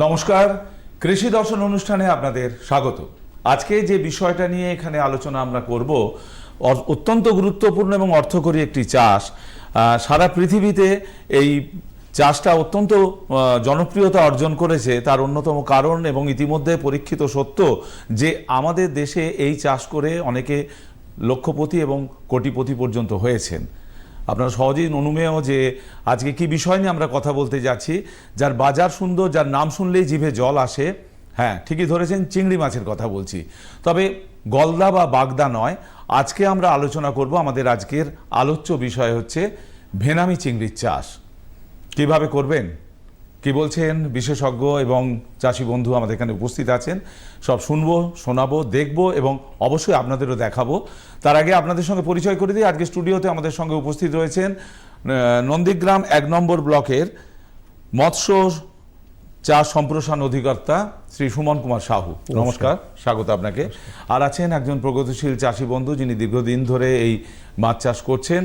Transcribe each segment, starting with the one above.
নমস্কার। কৃষি দর্শন অনুষ্ঠানে আপনাদের স্বাগত। আজকে যে বিষয়টা নিয়ে এখানে আলোচনা আমরা করব অত্যন্ত গুরুত্বপূর্ণ এবং অর্থকরী একটি চাষ সারা পৃথিবীতে এই চাষটা অত্যন্ত জনপ্রিয়তা অর্জন করেছে, তার অন্যতম কারণ এবং ইতিমধ্যে পরীক্ষিত সত্য যে আমাদের দেশে এই চাষ করে অনেকে লক্ষপতি এবং কোটিপতি পর্যন্ত হয়েছেন। আপনারা সহজেই অনুমেয় যে আজকে কি বিষয় নিয়ে আমরা কথা বলতে যাচ্ছি। যার বাজার সুন্দর, যার নাম শুনলেই জিভে জল আসে। হ্যাঁ ঠিকই ধরেছেন, চিংড়ি মাছের কথা বলছি। তবে গলদা বা বাগদা নয়, আজকে আমরা আলোচনা করব আমাদের আজকের আলোচ্য বিষয় হচ্ছে ভেনামি চিংড়ির চাষ। কীভাবে করবেন? কি বলছেন বিশেষজ্ঞ এবং চাষি বন্ধু আমাদের এখানে উপস্থিত আছেন। সব শুনব শোনাবো দেখব এবং অবশ্যই আপনাদেরও দেখাবো। তার আগে আপনাদের সঙ্গে পরিচয় করে দিই। আজকে স্টুডিওতে আমাদের সঙ্গে উপস্থিত রয়েছেন নন্দীগ্রাম এক নম্বর ব্লকের মৎস্য চাষ সম্প্রসারণ অধিকর্তা শ্রী সুমন কুমার সাহু। নমস্কার। স্বাগত আপনাকে। আর আছেন একজন প্রগতিশীল চাষি বন্ধু যিনি দীর্ঘদিন ধরে এই মাছ চাষ করছেন।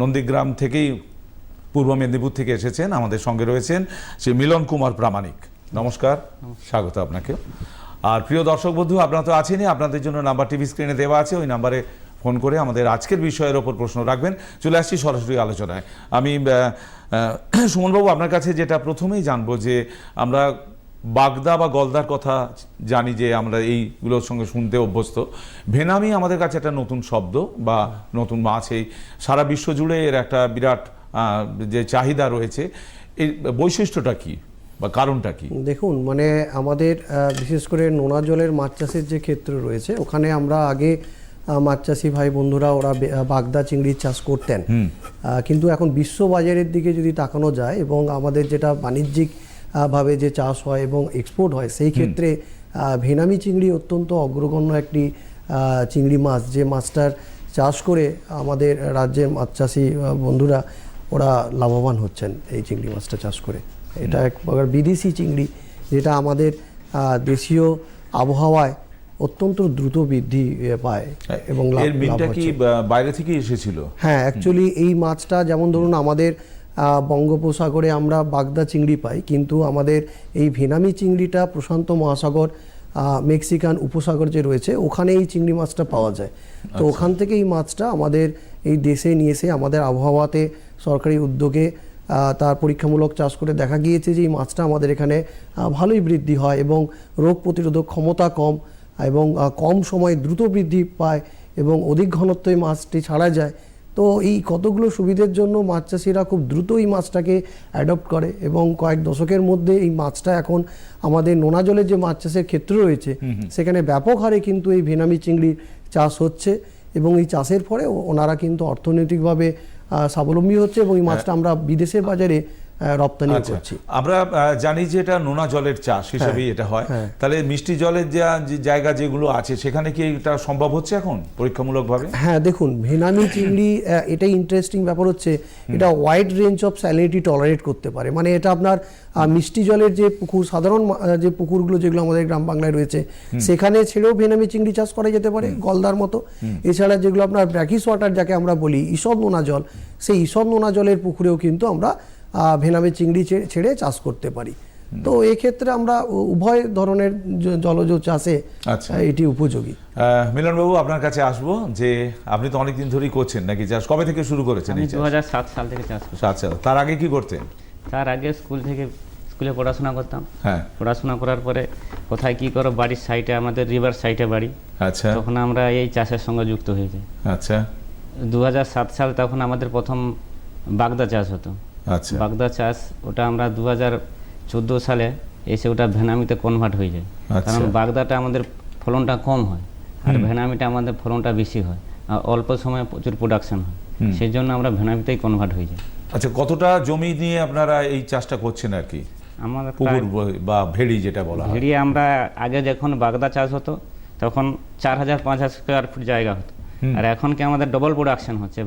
নন্দীগ্রাম থেকেই পূর্ব মেদিনীপুর থেকে এসেছেন, আমাদের সঙ্গে রয়েছেন শ্রী মিলন কুমার প্রামাণিক। নমস্কার, স্বাগত আপনাকে। আর প্রিয় দর্শক বন্ধু, আপনারা তো আছেনই, আপনাদের জন্য নাম্বার টিভি স্ক্রিনে দেওয়া আছে, ওই নাম্বারে ফোন করে আমাদের আজকের বিষয়ের ওপর প্রশ্ন রাখবেন। চলে আসছি সরাসরি আলোচনায়। আমি সুমনবাবু, আপনার কাছে যেটা প্রথমেই জানব যে আমরা বাগদা বা গলদার কথা জানি যে আমরা এইগুলোর সঙ্গে শুনতে অভ্যস্ত। ভেনামি আমাদের কাছে একটা নতুন শব্দ বা নতুন মাছ, এই সারা বিশ্ব জুড়ে এর একটা বিরাট যে চাহিদা রয়েছে এই বৈশিষ্ট্যটা কি বা কারণটা কি? দেখুন মানে আমাদের বিশেষ করে নোনা জলের মাছ চাষের যে ক্ষেত্র রয়েছে ওখানে আমরা আগে মাছ চাষি ভাই বন্ধুরা ওরা বাগদা চিংড়ির চাষ করতেন। কিন্তু এখন বিশ্ব বাজারের দিকে যদি তাকানো যায় এবং আমাদের যেটা বাণিজ্যিক ভাবে যে চাষ হয় এবং এক্সপোর্ট হয় সেই ক্ষেত্রে ভেনামি চিংড়ি অত্যন্ত অগ্রগণ্য একটি চিংড়ি মাছ। যে মাছটার চাষ করে আমাদের রাজ্যের মাছ চাষি বন্ধুরা ওরা লাভবান হচ্ছেন এই চিংড়ি মাছটা চাষ করে। এটা এক প্রকার বিদেশি চিংড়ি যেটা আমাদের দেশীয় আবহাওয়ায় অত্যন্ত দ্রুত বৃদ্ধি পায় এবং এর মিলটা কি বাইরে থেকে এসেছিল? হ্যাঁ অ্যাকচুয়ালি এই মাছটা যেমন ধরুন আমাদের বঙ্গোপসাগরে আমরা বাগদা চিংড়ি পাই কিন্তু আমাদের এই ভেনামি চিংড়িটা প্রশান্ত মহাসাগর মেক্সিকান উপসাগর যে রয়েছে ওখানে এই চিংড়ি মাছটা পাওয়া যায়। তো ওখান থেকে এই মাছটা আমাদের এই দেশে নিয়ে এসে আমাদের আবহাওয়াতে সরকারি উদ্যোগে তার পরীক্ষামূলক চাষ করে দেখা গিয়েছে যে এই মাছটা আমাদের এখানে ভালোই বৃদ্ধি হয় এবং রোগ প্রতিরোধক ক্ষমতা কম এবং কম সময়ে দ্রুত বৃদ্ধি পায় এবং অধিক ঘনত্বে এই মাছটি ছাড়া যায়। তো এই কতগুলো সুবিধের জন্য মাছ চাষিরা খুব দ্রুত এই মাছটাকে অ্যাডপ্ট করে এবং কয়েক দশকের মধ্যে এই মাছটা এখন আমাদের নোনা জলের যে মাছ চাষের ক্ষেত্র রয়েছে সেখানে ব্যাপক হারে কিন্তু এই ভেনামি চিংড়ির চাষ হচ্ছে। এবং এই চাষের ফলে ওনারা কিন্তু অর্থনৈতিকভাবে স্বাবলম্বী হচ্ছে এবং এই মাছটা আমরা বিদেশের বাজারে রপ্তানি আচ্ছা। করছি। আমরা জানি যে এটা নোনা জলের চাষ হিসেবেই এটা হয়। হ্যাঁ। তাহলে মিষ্টি জলের যা জায়গা যেগুলো আছে সেখানে কি এটা সম্ভব হচ্ছে এখন পরীক্ষামূলকভাবে? হ্যাঁ দেখুন ভেনামি চিংড়ি এটাই ইন্টারেস্টিং ব্যাপার হচ্ছে এটা wide range of salinity tolerate করতে পারে। মানে এটা আপনার মিষ্টি জলের যে পুকুর সাধারণ যে পুকুরগুলো যেগুলো আমাদের গ্রাম বাংলায় রয়েছে সেখানে ছেড়েও ভেনামি চিংড়ি চাষ করা যেতে পারে গলদার মতো। এছাড়া যেগুলো আপনার ব্র্যাকিস ওয়াটার যাকে আমরা বলি ঈষৎ নোনা জল সেই ঈষৎ নোনা জলের পুকুরেও কিন্তু আমরা ভেনামি চিংড়ি ছেড়ে চাষ করতে পারি। তো এক্ষেত্রে আমরা উভয় ধরনের জলজ চাষে আচ্ছা। এটি উপযোগী। মিলনবাবু আপনার কাছে আসব যে আপনি তো অনেকদিন ধরেই করছেন নাকি চাষ? কবে থেকে শুরু করেছেন দু সাল থেকে চাষ করি আচ্ছা তার আগে কি করতেন? তার আগে স্কুল থেকে স্কুলে পড়াশোনা করতাম। হ্যাঁ। পড়াশোনা করার পরে কোথায় কি করো বাড়ির সাইডে আমাদের রিভার সাইডে বাড়ি। আচ্ছা। তখন আমরা এই চাষের সঙ্গে যুক্ত হয়ে যাই। আচ্ছা। দু হাজার সাত সাল তখন আমাদের প্রথম বাগদা চাষ হতো। আচ্ছা। বাগদা চাষ ওটা আমরা দু চোদ্দ সালে এসে ওটা ভেনামিতে কনভার্ট হয়ে যায়। আচ্ছা। কারণ বাগদাটা আমাদের ফলনটা কম হয় আর ভেনামিটা আমাদের ফলনটা বেশি হয় আর অল্প সময়ে প্রচুর প্রোডাকশন হয়। সেই জন্য আমরা ভেনামিতেই কনভার্ট হয়ে যাই। আচ্ছা কতটা জমি নিয়ে আপনারা এই চাষটা করছেন আর কি? আমাদের পুকুর বা ভেড়ি যেটা বলা হয়। ভিড়িয়ে আমরা আগে যখন বাগদা চাষ হতো তখন চার হাজার পাঁচ হাজার স্কোয়ার ফুট জায়গা হতো। আর এখন কি আমাদের ডবল প্রোডাকশন হচ্ছে।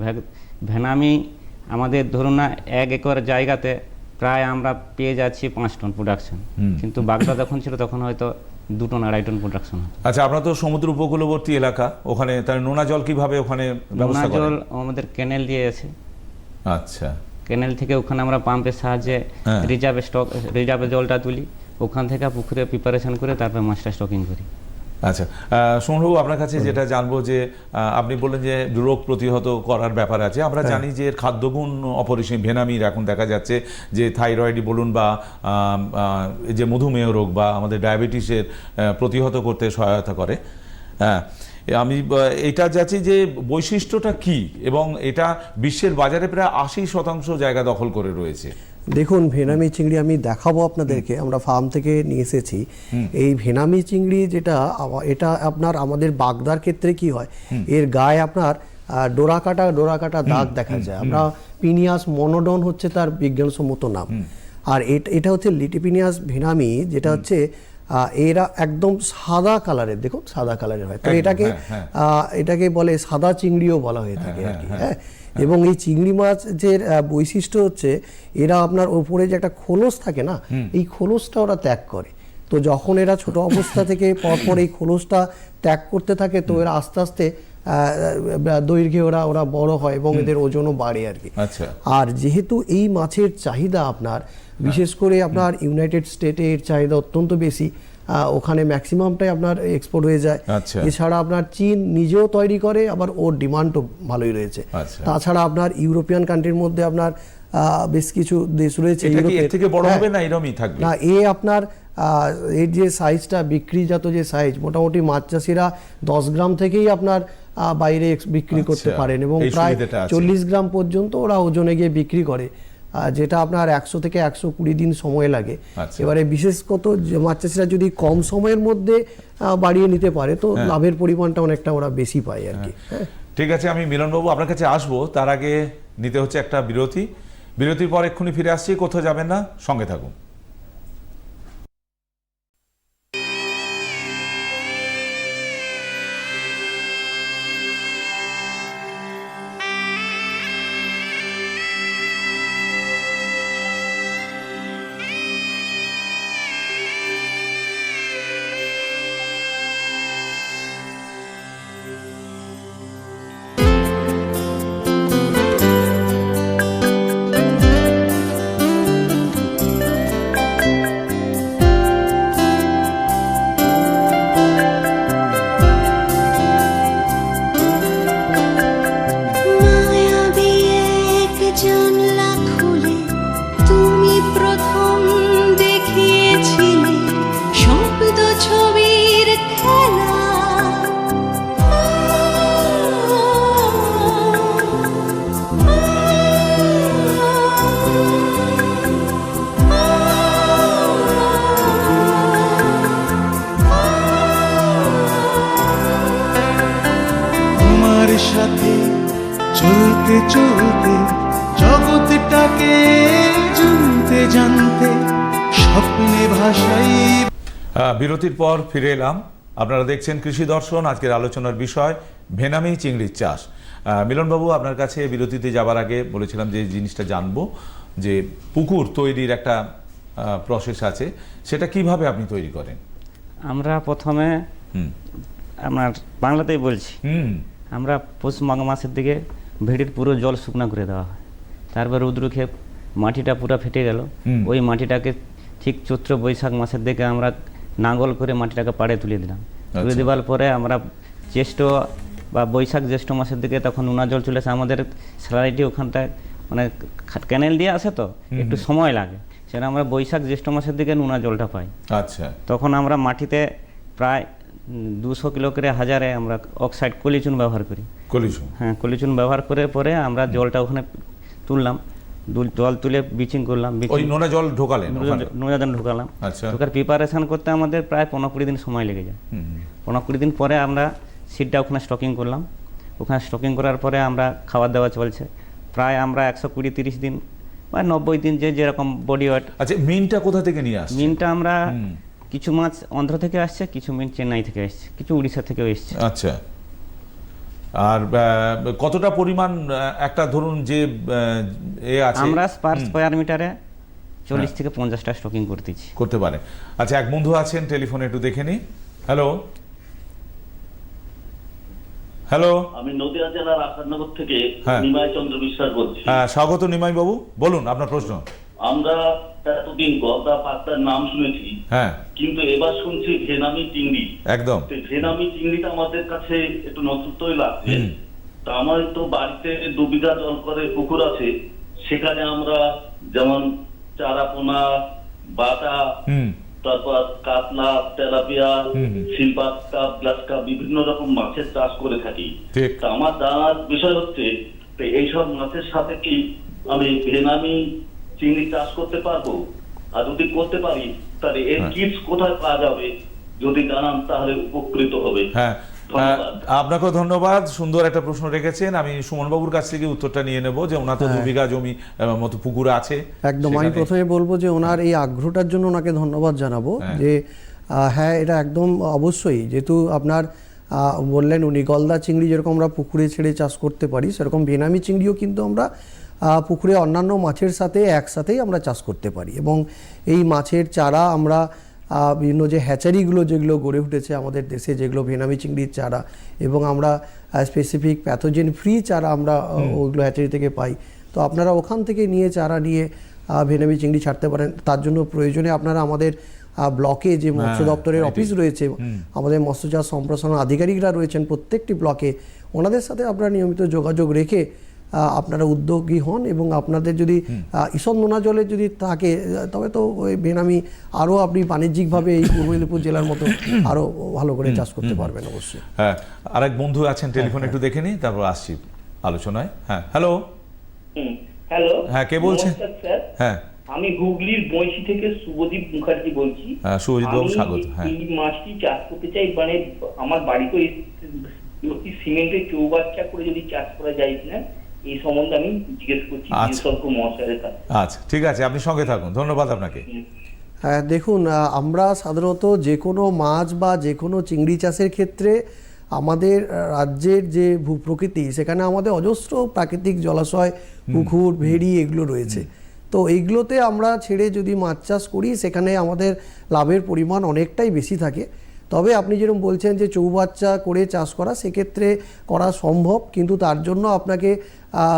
ভেনামি আমাদের ধরুন না এক একর জায়গাতে প্রায় আমরা পেয়ে যাচ্ছি পাঁচ টন প্রোডাকশন কিন্তু বাগদা যখন ছিল তখন হয়তো দু টন আড়াই টন প্রোডাকশন আচ্ছা আপনার তো সমুদ্র উপকূলবর্তী এলাকা ওখানে তাহলে নোনা জল কীভাবে ওখানে নোনা জল আমাদের ক্যানেল দিয়ে আছে। আচ্ছা। ক্যানেল থেকে ওখানে আমরা পাম্পের সাহায্যে হ্যাঁ। রিজার্ভে স্টক রিজার্ভে জলটা তুলি। ওখান থেকে পুকুরে প্রিপারেশন করে তারপর মাছটা স্টকিং করি। আচ্ছা সোমবাবু আপনার কাছে যেটা জানব যে আপনি বললেন যে রোগ প্রতিহত করার ব্যাপার আছে। আমরা জানি যে এর খাদ্যগুণ অপরিসীম ভেনামির এখন দেখা যাচ্ছে যে থাইরয়েডই বলুন বা এই যে মধুমেহ রোগ বা আমাদের ডায়াবেটিসের প্রতিহত করতে সহায়তা করে। হ্যাঁ আমি এটা যাচ্ছি যে বৈশিষ্ট্যটা কি? এবং এটা বিশ্বের বাজারে প্রায় আশি শতাংশ জায়গা দখল করে রয়েছে। দেখুন ভেনামি চিংড়ি আমি দেখাবো আপনাদেরকে আমরা ফার্ম থেকে নিয়ে এসেছি। এই ভেনামি চিংড়ি যেটা এটা আপনার আমাদের বাগদার ক্ষেত্রে কি হয়? এর গায়ে আপনার ডোরা কাটা ডোরা কাটা দাগ দেখা যায়। আমরা পিনিয়াস মনোডন হচ্ছে তার বিজ্ঞানসম্মত নাম। আর এট- এটা হচ্ছে লিটিপিনিয়াস ভেনামি যেটা হচ্ছে এরা একদম সাদা কালারের দেখুন সাদা কালারের হয়। তো এটাকে হ্যাঁ, হ্যাঁ। এটাকে বলে সাদা চিংড়িও বলা হয়ে থাকে আর কি হ্যাঁ? এবং এই চিংড়ি মাছের বৈশিষ্ট্য হচ্ছে এরা আপনার ওপরে যে একটা খোলস থাকে না এই খোলসটা ওরা ত্যাগ করে। তো যখন এরা ছোট অবস্থা থেকে পরপর এই খোলসটা ত্যাগ করতে থাকে তো এরা আস্তে আস্তে দৈর্ঘ্যে ওরা ওরা বড় হয় এবং এদের ওজনও বাড়ে আর কি। আচ্ছা। আর যেহেতু এই মাছের চাহিদা আপনার বিশেষ করে আপনার ইউনাইটেড স্টেটে এর চাহিদা অত্যন্ত বেশি ওখানে ম্যাক্সিমামটাই আপনার এক্সপোর্ট হয়ে যায়। আচ্ছা। এছাড়া আপনার চীন নিজেও তৈরি করে আবার ওর ডিমান্ডও ভালোই রয়েছে। আচ্ছা। তাছাড়া আপনার ইউরোপিয়ান কান্ট্রির মধ্যে আপনার বেশ কিছু দেশ রয়েছে থেকে বড় হ্যাঁ। হবে না এরমই থাকবে? না এ আপনার এর যে সাইজটা বিক্রিজাত যে সাইজ মোটামুটি মাছ চাষিরা দশ গ্রাম থেকেই আপনার বাইরে বিক্রি করতে আচ্ছা, পারেন এবং প্রায় চল্লিশ গ্রাম পর্যন্ত ওরা ওজনে গিয়ে বিক্রি করে। যেটা আপনার একশো থেকে একশো কুড়ি দিন সময় লাগে। আচ্ছা। এবারে বিশেষত কত মাছ চাষিরা যদি কম সময়ের মধ্যে বাড়িয়ে নিতে পারে তো হ্যাঁ। লাভের পরিমাণটা অনেকটা ওরা বেশি পায় আর কি। হ্যাঁ। ঠিক আছে আমি মিলনবাবু আপনার কাছে আসব। তার আগে নিতে হচ্ছে একটা বিরতি। বিরতির পর এক্ষুনি ফিরে আসছি কোথাও যাবেন না সঙ্গে থাকুন। বিরতির পর ফিরে এলাম। আপনারা দেখছেন কৃষি দর্শন আজকের আলোচনার বিষয় ভেনামি চিংড়ির চাষ। মিলনবাবু আপনার কাছে বিরতিতে যাবার আগে বলেছিলাম যে এই জিনিসটা জানব যে পুকুর তৈরির একটা প্রসেস আছে সেটা কীভাবে আপনি তৈরি করেন? আমরা প্রথমে আপনার বাংলাতেই বলছি। হুম। আমরা পৌষ মাঘ মাসের দিকে ভেড়ির পুরো জল শুকনো করে দেওয়া হয়। তারপর রৌদ্র খেয়ে মাটিটা পুরো ফেটে গেল। ওই মাটিটাকে ঠিক চৈত্র বৈশাখ মাসের দিকে আমরা নাঙ্গল করে মাটিটাকে পাড়ে তুলে দিলাম। তুলে আচ্ছা। দেওয়ার পরে আমরা জ্যৈষ্ঠ বা বৈশাখ জ্যৈষ্ঠ মাসের দিকে তখন নোনা জল চলে আসে। আমাদের স্যালারিটি ওখানটায় মানে ক্যানেল দিয়ে আসে তো একটু সময় লাগে। সেটা আমরা বৈশাখ জ্যৈষ্ঠ মাসের দিকে নোনা জলটা পাই। আচ্ছা। তখন আমরা মাটিতে প্রায় দুশো কিলো করে হাজারে আমরা অক্সাইড কলিচুন ব্যবহার করি। কলিচুন? হ্যাঁ কলিচুন ব্যবহার করে পরে আমরা জলটা ওখানে তুললাম। জল তুলে বিচিং করলাম ওই নোনা জল ঢোকালেন ওখানে? নোয়াদান ঢুকালাম। আচ্ছা। ঢোকার প্রিপারেশন করতে আমাদের প্রায় পনেরো কুড়ি দিন সময় লেগে যায়। পনেরো কুড়ি দিন পরে আমরা সিটটা ওখানে স্টকিং করলাম। ওখানে স্টকিং করার পরে আমরা খাবার দাওয়া চলছে। প্রায় আমরা একশো কুড়ি তিরিশ দিন বা নব্বই দিন যে যেরকম বডি ওয়েট আচ্ছা মিনটা কোথা থেকে নিয়ে আসছে? মিনটা আমরা কিছু মাছ অন্ধ্র থেকে আসছে কিছু মিন চেন্নাই থেকে আসছে কিছু উড়িষ্যা থেকেও এসছে। আচ্ছা। আর কতটা পরিমাণ একটা ধরুন যে এ আছে। আমরা পার স্কোয়ার মিটারে চল্লিশ হ্যাঁ। থেকে পঞ্চাশটা স্টকিং করতেছি। করতে পারে। আচ্ছা এক বন্ধু আছেন টেলিফোনে একটু দেখে নি হ্যালো হ্যালো আমি নদিয়া জেলার আসাদনগর থেকে হ্যাঁ। নিমাই চন্দ্র বিশ্বাস বলছি। হ্যাঁ স্বাগত নিমাই বাবু বলুন আপনার প্রশ্ন। আমরা এতদিন গলদা পাত্তার নাম শুনেছি হ্যাঁ। কিন্তু এবার শুনছি ভেনামি চিংড়ি। একদম। ভেনামি চিংড়িটা আমাদের কাছে একটু লাগছে। তা আমার তো বাড়িতে দু বিঘা জল করে পুকুর আছে সেখানে আমরা যেমন চারাপোনা বাটা তারপর কাতলা tilapia. Silver carp glass carp বিভিন্ন রকম মাছের চাষ করে থাকি। তা আমার জানার বিষয় হচ্ছে এইসব মাছের সাথে কি আমি ভেনামি চিংড়ি চাষ করতে পারব? আর যদি করতে পারি তাহলে এর হ্যাঁ। কিটস কোথায় পাওয়া যাবে? যদি জানান তাহলে উপকৃত হবে। হ্যাঁ। ধন্যবাদ। আপনাকেও ধন্যবাদ। সুন্দর একটা প্রশ্ন রেখেছেন। আমি সুমনবাবুর কাছ থেকে উত্তরটা নিয়ে নেব যে ওনার তো দু বিঘা জমি মতো পুকুর আছে একদম। আমি প্রথমে বলব যে ওনার এই আগ্রহটার জন্য ওনাকে ধন্যবাদ জানাব হ্যাঁ। যে হ্যাঁ এটা একদম অবশ্যই। যেহেতু আপনার আহ, বললেন উনি গলদা চিংড়ি যেরকম আমরা পুকুরে ছেড়ে চাষ করতে পারি সেরকম বেনামি চিংড়িও কিন্তু আমরা পুকুরে অন্যান্য মাছের সাথে একসাথেই আমরা চাষ করতে পারি এবং এই মাছের চারা আমরা বিভিন্ন যে হ্যাচারিগুলো যেগুলো গড়ে উঠেছে আমাদের দেশে যেগুলো ভেনামি চিংড়ির চারা এবং আমরা স্পেসিফিক প্যাথোজেন ফ্রি চারা আমরা ওইগুলো হ্যাচারি থেকে পাই। তো আপনারা ওখান থেকে নিয়ে চারা নিয়ে ভেনামি চিংড়ি ছাড়তে পারেন। তার জন্য প্রয়োজনে আপনারা আমাদের ব্লকে যে মৎস্য হ্যাঁ, দপ্তরের অফিস রয়েছে আমাদের মৎস্য চাষ সম্প্রসারণ আধিকারিকরা রয়েছেন প্রত্যেকটি ব্লকে। ওনাদের সাথে আপনারা নিয়মিত যোগাযোগ রেখে আপনারা উদ্যোগী হন এবং আপনাদের যদি ঈষৎ নোনা জলে যদি থাকে তবে তো ওই বেনামি আরও আপনি বাণিজ্যিকভাবে এই পূর্ব মেদিনীপুর জেলার মতো আরও ভালো করে চাষ করতে পারবেন অবশ্যই। হ্যাঁ আরেক বন্ধু আছেন টেলিফোন একটু দেখে নিই তারপর আসছি আলোচনায়। হ্যাঁ হ্যালো। হ্যালো। হ্যাঁ, কে বলছেন? হ্যাঁ। আমি হুগলির বৈশি থেকে শুভদীপ মুখার্জি বলছি। হ্যাঁ, শুভজিৎ বাবু, স্বাগত, হ্যাঁ। এই মাছটি চাষ করতে চাই মানে আমার বাড়িতে ওই সিমেন্টের চৌবাচ্চা করে যদি চাষ করা যায় কিনা এই সম্বন্ধে আমি জিজ্ঞেস করছি আচ্ছা। বিশেষজ্ঞ মহাশয়ের কাছে। আচ্ছা ঠিক আছে আপনি সঙ্গে থাকুন ধন্যবাদ আপনাকে। হ্যাঁ দেখুন আমরা সাধারণত যে কোনো মাছ বা যে কোনো চিংড়ি চাষের ক্ষেত্রে আমাদের রাজ্যের যে ভূপ্রকৃতি সেখানে আমাদের অজস্র প্রাকৃতিক জলাশয় পুকুর ভেড়ি এগুলো রয়েছে। তো এইগুলোতে আমরা ছেড়ে যদি মাছ চাষ করি সেখানে আমাদের লাভের পরিমাণ অনেকটাই বেশি থাকে। তবে আপনি যেরকম বলছেন যে চৌবাচ্চা করে চাষ করা সেক্ষেত্রে করা সম্ভব কিন্তু তার জন্য আপনাকে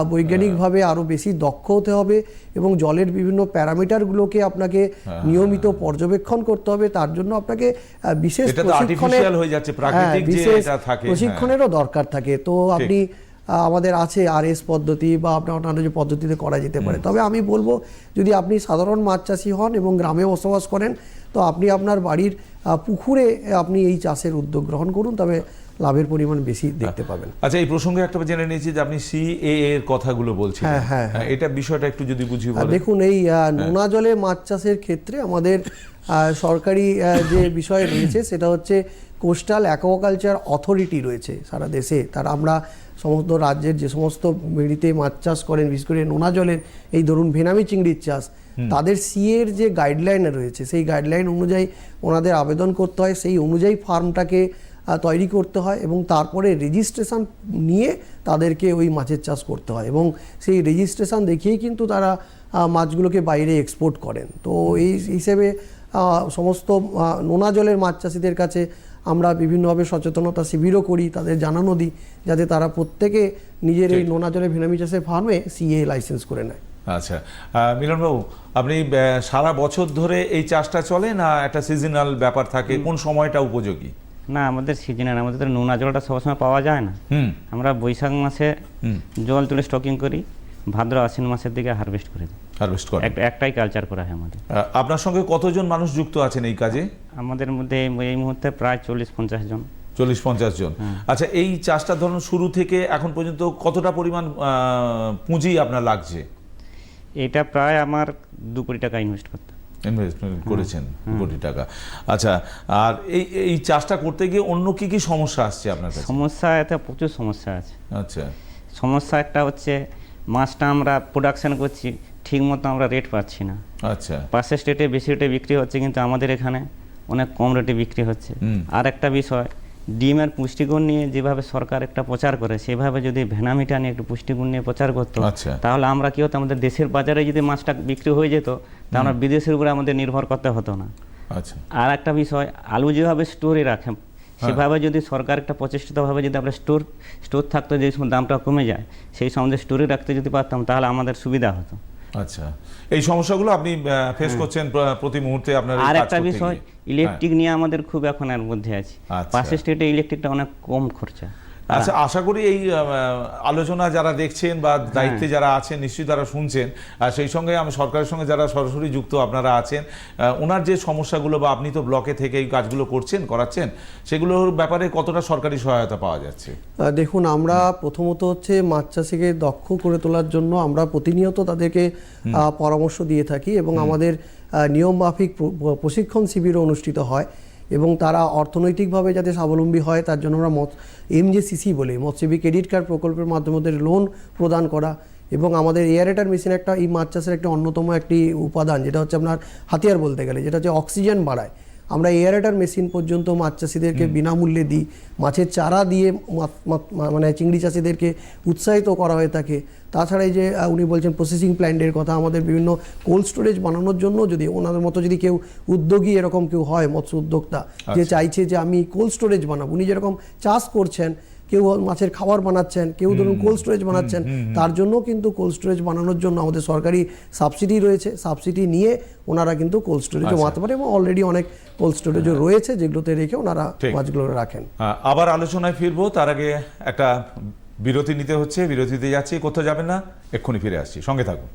বৈজ্ঞানিকভাবে আরও বেশি দক্ষ হতে হবে এবং জলের বিভিন্ন প্যারামিটারগুলোকে আপনাকে নিয়মিত পর্যবেক্ষণ করতে হবে তার জন্য আপনাকে বিশেষ প্রশিক্ষণের- হয়ে যাচ্ছে, হ্যাঁ, বিশেষ হ্যাঁ। প্রশিক্ষণেরও দরকার থাকে। তো আপনি আমাদের আছে আর এস পদ্ধতি বা আপনার অন্যান্য যে পদ্ধতিতে করা যেতে পারে। তবে আমি বলব যদি আপনি সাধারণ মাছ চাষি হন এবং গ্রামে বসবাস করেন তো আপনি আপনার বাড়ির পুকুরে আপনি এই চাষের উদ্যোগ গ্রহণ করুন তবে লাভের পরিমাণ বেশি দেখতে পাবেন। আচ্ছা এই প্রসঙ্গে একটা জেনে নিয়েছি যে আপনি সিএ এর কথাগুলো বলছেন হ্যাঁ, হ্যাঁ, হ্যাঁ। এটা বিষয়টা একটু যদি বুঝিয়ে আর বলেন। দেখুন এই নোনা জলে মাছ চাষের ক্ষেত্রে আমাদের সরকারি যে বিষয় রয়েছে সেটা হচ্ছে কোস্টাল অ্যাকোয়াকালচার অথরিটি রয়েছে সারা দেশে। তার আমরা সমস্ত রাজ্যের যে সমস্ত বেড়িতে মাছ চাষ করেন বিশেষ করে নোনা জলের এই ধরুন ভেনামি চিংড়ির চাষ তাদের সিএর যে গাইডলাইন রয়েছে সেই গাইডলাইন অনুযায়ী ওনাদের আবেদন করতে হয় সেই অনুযায়ী ফার্মটাকে তৈরি করতে হয় এবং তারপরে রেজিস্ট্রেশন নিয়ে তাদেরকে ওই মাছের চাষ করতে হয় এবং সেই রেজিস্ট্রেশন দেখিয়েই কিন্তু তারা মাছগুলোকে বাইরে এক্সপোর্ট করেন। তো এই হিসেবে সমস্ত নোনা জলের মাছ চাষিদের কাছে আমরা বিভিন্নভাবে সচেতনতা শিবিরও করি তাদের জানানো দিই যাতে তারা প্রত্যেকে নিজের এই নোনা জলের ভেনামি চাষের ফার্মে সিএ লাইসেন্স করে নেয়। আচ্ছা। মিলনবাবু আপনি সারা বছর ধরে এই চাষটা চলে না একটা সিজনাল ব্যাপার থাকে? কোন সময়টা উপযোগী? না আমাদের সিজনাল আমাদের তো নোনা জলটা সবসময় পাওয়া যায় না। আমরা বৈশাখ মাসে জল তুলে স্টকিং করি ভাদ্র আশ্বিন মাসের দিকে হারভেস্ট করে দিই। হারভেস্ট করে। একটাই কালচার করা হয় আমাদের। আপনার সঙ্গে কতজন মানুষ যুক্ত আছেন এই কাজে? আমাদের মধ্যে এই- এই মুহূর্তে প্রায় চল্লিশ পঞ্চাশ জন। চল্লিশ পঞ্চাশ জন আচ্ছা এই চাষটা ধরুন শুরু থেকে এখন পর্যন্ত কতটা পরিমাণ পুঁজি আপনার লাগছে? এটা প্রায় আমার দু কোটি টাকা ইনভেস্ট করতে ইনভেস্টমেন্ট করেছেন কোটি টাকা। আচ্ছা আর এই এই চাষটা করতে গিয়ে অন্য কি কি সমস্যা আসছে আপনার কাছে? সমস্যা এতে প্রচুর সমস্যা আছে। আচ্ছা। সমস্যা একটা হচ্ছে মাছটা আমরা প্রোডাকশন করছি ঠিক মতো আমরা রেট পাচ্ছি না। আচ্ছা। পাশের স্টেটে বেশি রেটে বিক্রি হচ্ছে কিন্তু আমাদের এখানে অনেক কম রেটে বিক্রি হচ্ছে। আর একটা বিষয় ডিমের পুষ্টিগুণ নিয়ে যেভাবে সরকার একটা প্রচার করে সেভাবে যদি ভেনামিটা নিয়ে একটু পুষ্টিগুণ নিয়ে প্রচার করতো আচ্ছা। তাহলে আমরা কি হতো? আমাদের দেশের বাজারে যদি মাছটা বিক্রি হয়ে যেত তা আমরা বিদেশের উপরে আমাদের নির্ভর করতে হতো না। আচ্ছা। আর একটা বিষয় আলু যেভাবে স্টোরে রাখে সেভাবে যদি সরকার একটা প্রচেষ্টিতভাবে যদি আমরা স্টোর স্টোর থাকতো যে সময় দামটা কমে যায় সেই সম্বন্ধে স্টোরে রাখতে যদি পারতাম তাহলে আমাদের সুবিধা হতো। আচ্ছা। এই সমস্যাগুলো আপনি ফেস করছেন প্রতি মুহূর্তে আপনার আর একটা বিষয় হ্যাঁ। ইলেকট্রিক নিয়ে আমাদের খুব এখন এর মধ্যে আছে। পাশের স্টেটে ইলেকট্রিকটা অনেক কম খরচা। আচ্ছা আশা করি এই আলোচনা যারা দেখছেন বা দায়িত্বে যারা আছেন নিশ্চয়ই তারা শুনছেন। আর সেই সঙ্গে আমি সরকারের সঙ্গে যারা সরাসরি যুক্ত আপনারা আছেন ওনার যে সমস্যাগুলো বা আপনি তো ব্লকে থেকে এই কাজগুলো করছেন করাচ্ছেন সেগুলোর ব্যাপারে কতটা সরকারি সহায়তা পাওয়া যাচ্ছে? দেখুন আমরা প্রথমত হচ্ছে মাছ চাষিকে দক্ষ করে তোলার জন্য আমরা প্রতিনিয়ত তাদেরকে পরামর্শ দিয়ে থাকি এবং আমাদের আহ, নিয়মমাফিক প্র- প্রশিক্ষণ শিবিরও অনুষ্ঠিত হয়। এবং তারা অর্থনৈতিকভাবে যাতে স্বাবলম্বী হয়, তার জন্য আমরা এমজেসিসি বলে, মৎস্যজীবী ক্রেডিট কার্ড প্রকল্পের মাধ্যমে ওদের লোন প্রদান করা এবং আমাদের এয়ারেটার মেশিন একটা, এই মাছ চাষের একটা অন্যতম একটি উপাদান, যেটা হচ্ছে আপনার হাতিয়ার বলতে গেলে, যেটা হচ্ছে অক্সিজেন বাড়ায়। আমরা এয়ারেটার মেশিন পর্যন্ত মাছ চাষিদেরকে বিনামূল্যে দিই। মাছের চারা দিয়ে মানে চিংড়ি চাষিদেরকে উৎসাহিত করা হয়ে থাকে তাছাড়া এই যে উনি বলছেন প্রসেসিং প্ল্যান্টের কথা আমাদের বিভিন্ন কোল্ড স্টোরেজ বানানোর জন্য যদি ওনাদের মতো যদি কেউ উদ্যোগী এরকম কেউ হয় মৎস্য উদ্যোক্তা যে চাইছে যে আমি কোল্ড স্টোরেজ বানাবো উনি যেরকম চাষ করছেন কেউ মাছের খাবার বানাচ্ছেন কেউ ধরুন কোল্ড স্টোরেজ বানাচ্ছেন তার জন্য কিন্তু কোল্ড স্টোরেজ বানানোর জন্য আমাদের সরকারি সাবসিডি রয়েছে। সাবসিডি নিয়ে ওনারা কিন্তু কোল্ড স্টোরেজও আচ্ছা। বানাতে পারে এবং অলরেডি অনেক কোল্ড স্টোরেজও রয়েছে যেগুলোতে রেখে ওনারা। মাছগুলো রাখেন। আবার আলোচনায় ফিরবো তার আগে একটা বিরতি নিতে হচ্ছে বিরতিতে যাচ্ছি কোথাও যাবেন না এক্ষুনি ফিরে আসছি। সঙ্গে থাকুন।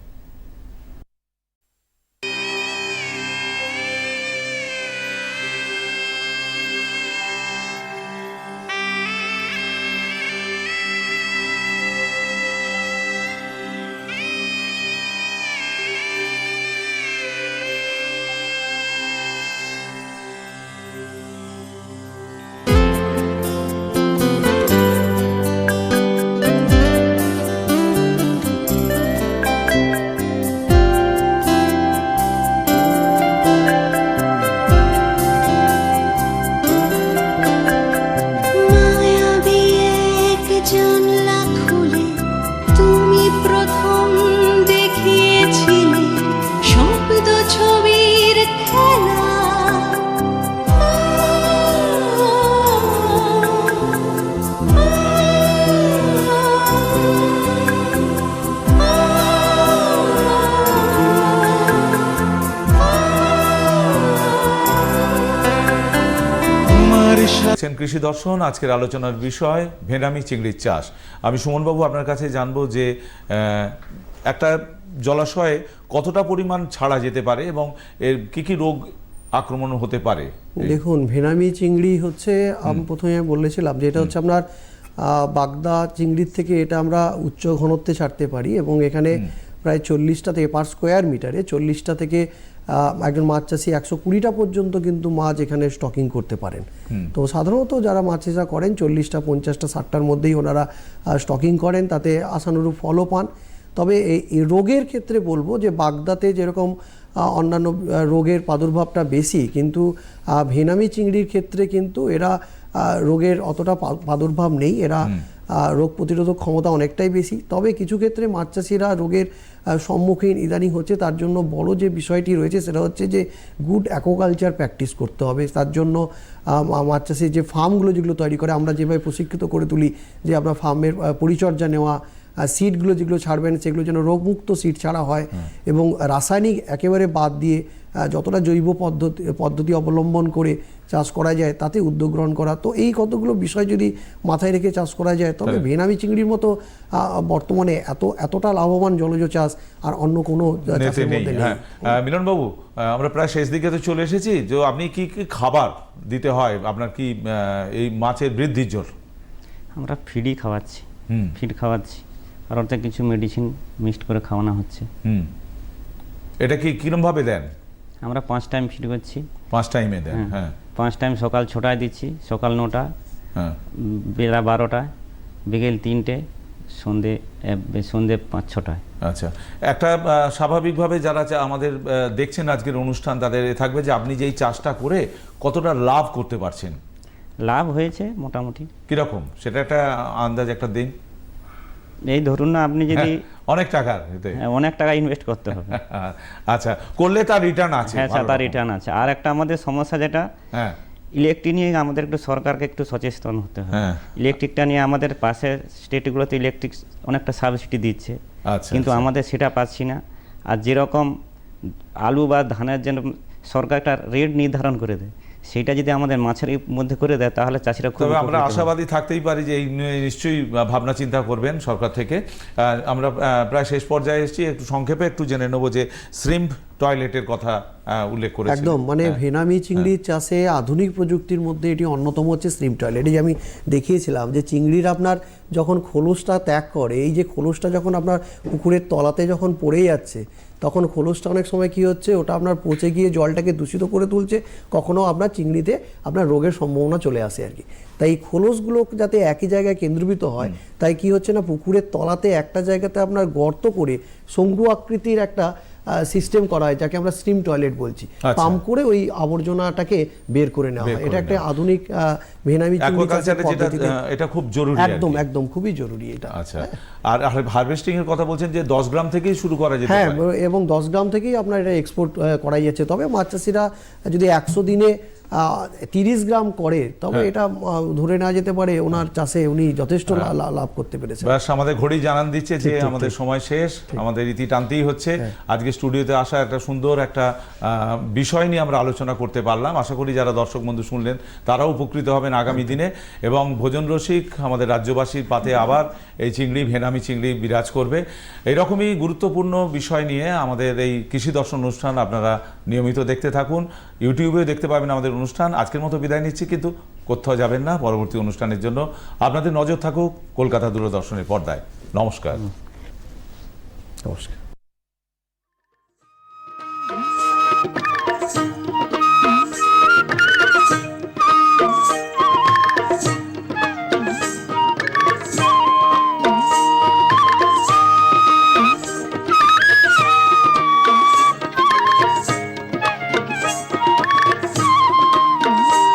কৃষি দর্শন আজকের আলোচনার বিষয় ভেনামি চিংড়ির চাষ। আমি সুমনবাবু আপনার কাছে জানব যে একটা জলাশয়ে কতটা পরিমাণ ছাড়া যেতে পারে এবং এর কি কি রোগ আক্রমণ হতে পারে? দেখুন ভেনামি চিংড়ি হচ্ছে আমি প্রথমে বলেছিলাম যে এটা হচ্ছে আপনার বাগদা চিংড়ির থেকে এটা আমরা উচ্চ ঘনত্বে ছাড়তে পারি এবং এখানে প্রায় চল্লিশটা থেকে পার স্কোয়ার মিটারে চল্লিশটা থেকে একজন মাছ চাষি একশো কুড়িটা পর্যন্ত কিন্তু মাছ এখানে স্টকিং করতে পারেন। তো সাধারণত যারা মাছ চাষা করেন চল্লিশটা পঞ্চাশটা ষাটটার মধ্যেই ওনারা স্টকিং করেন তাতে আশানুরূপ ফলও পান। তবে এই রোগের ক্ষেত্রে বলব যে বাগদাতে যেরকম অন্যান্য রোগের প্রাদুর্ভাবটা বেশি কিন্তু ভেনামি চিংড়ির ক্ষেত্রে কিন্তু এরা রোগের অতটা প্রাদুর্ভাব নেই। এরা রোগ প্রতিরোধক ক্ষমতা অনেকটাই বেশি। তবে কিছু ক্ষেত্রে মাছ চাষিরা রোগের সম্মুখীন ইদানিং হচ্ছে, তার জন্য বড় যে বিষয়টি রয়েছে সেটা হচ্ছে যে গুড অ্যাকোকালচার প্র্যাকটিস করতে হবে। তার জন্য মাছ চাষির যে ফার্মগুলো যেগুলো তৈরি করে, আমরা যেভাবে প্রশিক্ষিত করে তুলি, যে আমরা ফার্মের পরিচর্যা নেওয়া সিডগুলো যেগুলো ছাড়বেন সেগুলো যেন রোগমুক্ত সিড ছাড়া হয় এবং রাসায়নিক একেবারে বাদ দিয়ে যতটা জৈব পদ্ধতি পদ্ধতি অবলম্বন করে চাষ করা যায় তাতে উদ্যোগ গ্রহণ করা। তো এই কতগুলো বিষয় যদি মাথায় রেখে চাষ করা যায় তবে ভেনামি চিংড়ির মতো বর্তমানে এত এতটা লাভবান জলজ চাষ আর অন্য কোনো নেতে চাষের মধ্যে নেই। হ্যাঁ মিলনবাবু আমরা প্রায় শেষ দিকে তো চলে এসেছি। যে আপনি কি কি খাবার দিতে হয়? আপনার কি এই মাছের বৃদ্ধির জন্য? আমরা ফিডই খাওয়াচ্ছি। হুম। ফিড খাওয়াচ্ছি। আর ওতে কিছু মেডিসিন মিক্সড করে খাওয়ানো হচ্ছে। হুম। এটা কি কিরম ভাবে দেন? আমরা পাঁচ টাইম ফিড করছি। পাঁচ টাইমে দেন হ্যাঁ। পাঁচ টাইম সকাল ছটায় দিচ্ছি সকাল নটা হ্যাঁ। বেলা বারোটায় বিকেল তিনটে সন্ধে সন্ধে পাঁচ ছটায়। আচ্ছা। একটা স্বাভাবিকভাবে যারা আমাদের দেখছেন আজকের অনুষ্ঠান তাদের এ থাকবে যে আপনি যে এই চাষটা করে কতটা লাভ করতে পারছেন? লাভ হয়েছে মোটামুটি। কীরকম? সেটা একটা আন্দাজ একটা দিন। এই ধরুন না আপনি যদি হ্যাঁ, অনেক টাকার এতে। হ্যাঁ, অনেক টাকা ইনভেস্ট করতে হবে। আচ্ছা করলে তার রিটার্ন আছে হ্যাঁ তার রিটার্ন আছে। আর একটা আমাদের সমস্যা যেটা হ্যাঁ। ইলেকট্রিক নিয়ে আমাদের একটু সরকারকে একটু সচেতন হতে হবে। হ্যাঁ। ইলেকট্রিকটা নিয়ে আমাদের পাশের স্টেটগুলোতে ইলেকট্রিক অনেকটা সাবসিডি দিচ্ছে। আচ্ছা, কিন্তু আচ্ছা। আমাদের সেটা পাচ্ছি না। আর যেরকম আলু বা ধানের যেন সরকার একটা রেট নির্ধারণ করে দেয় সেটা যদি আমাদের মাছের মধ্যে করে দেয় তাহলে চাষিরা খুব আমরা আশাবাদী থাকতেই পারি যে এই নিশ্চয়ই ভাবনা চিন্তা করবেন সরকার থেকে। আমরা প্রায় শেষ পর্যায়ে এসেছি একটু সংক্ষেপে একটু জেনে নেব যে শ্রিম্প টয়লেটের কথা উল্লেখ করেছে একদম মানে ভেনামি চিংড়ির চাষে আধুনিক প্রযুক্তির মধ্যে এটি অন্যতম হচ্ছে স্লিম টয়লেট এই যে আমি দেখিয়েছিলাম যে চিংড়ির আপনার যখন খোলসটা ত্যাগ করে এই যে খোলসটা যখন আপনার পুকুরের তলাতে যখন পড়ে যাচ্ছে তখন খোলসটা অনেক সময় কি হচ্ছে ওটা আপনার পচে গিয়ে জলটাকে দূষিত করে তুলছে কখনও আপনার চিংড়িতে আপনার রোগের সম্ভাবনা চলে আসে আর কি। তাই এই খোলসগুলো যাতে একই জায়গায় কেন্দ্রীভূত হয় তাই কি হচ্ছে না পুকুরের তলাতে একটা জায়গাতে আপনার গর্ত করে শঙ্কু আকৃতির একটা সিস্টেম করা হয় যাকে আমরা স্টিম টয়লেট বলছি। আচ্ছা। পাম্প করে ওই আবর্জনাটাকে বের করে নেওয়া হয়। এটা একটা আধুনিক ভেনামি এটা খুব জরুরি একদম একদম খুবই জরুরি এটা। আচ্ছা। আর হারভেস্টিং এর কথা বলছেন যে দশ গ্রাম থেকেই শুরু করা যেতে হ্যাঁ এবং দশ গ্রাম থেকেই আপনার এটা এক্সপোর্ট করাই যাচ্ছে। তবে মাছ চাষিরা যদি একশো দিনে তিরিশ গ্রাম করে তবে হ্যাঁ। এটা ধরে নেওয়া যেতে পারে ওনার চাষে উনি যথেষ্ট লা- লাভ করতে পেরেছেন। ব্যাস আমাদের ঘড়ি জানান দিচ্ছে যে আমাদের সময় শেষ আমাদের ইতি টানতেই হচ্ছে। হ্যাঁ। আজকে স্টুডিওতে আসা একটা সুন্দর একটা বিষয় নিয়ে আমরা আলোচনা করতে পারলাম। আশা করি যারা দর্শক বন্ধু শুনলেন তারাও উপকৃত হবেন আগামী দিনে। এবং ভোজন রসিক আমাদের রাজ্যবাসীর পাতে আবার এই চিংড়ি ভেনামি চিংড়ি বিরাজ করবে। এইরকমই গুরুত্বপূর্ণ বিষয় নিয়ে আমাদের এই কৃষি দর্শন অনুষ্ঠান আপনারা নিয়মিত দেখতে থাকুন। ইউটিউবেও দেখতে পাবেন আমাদের অনুষ্ঠান, আজকের মতো বিদায় নিচ্ছি, কিন্তু কোথাও যাবেন না পরবর্তী অনুষ্ঠানের জন্য। আপনাদের নজর থাকুক কলকাতা দূরদর্শনের পর্দায়। নমস্কার। নমস্কার।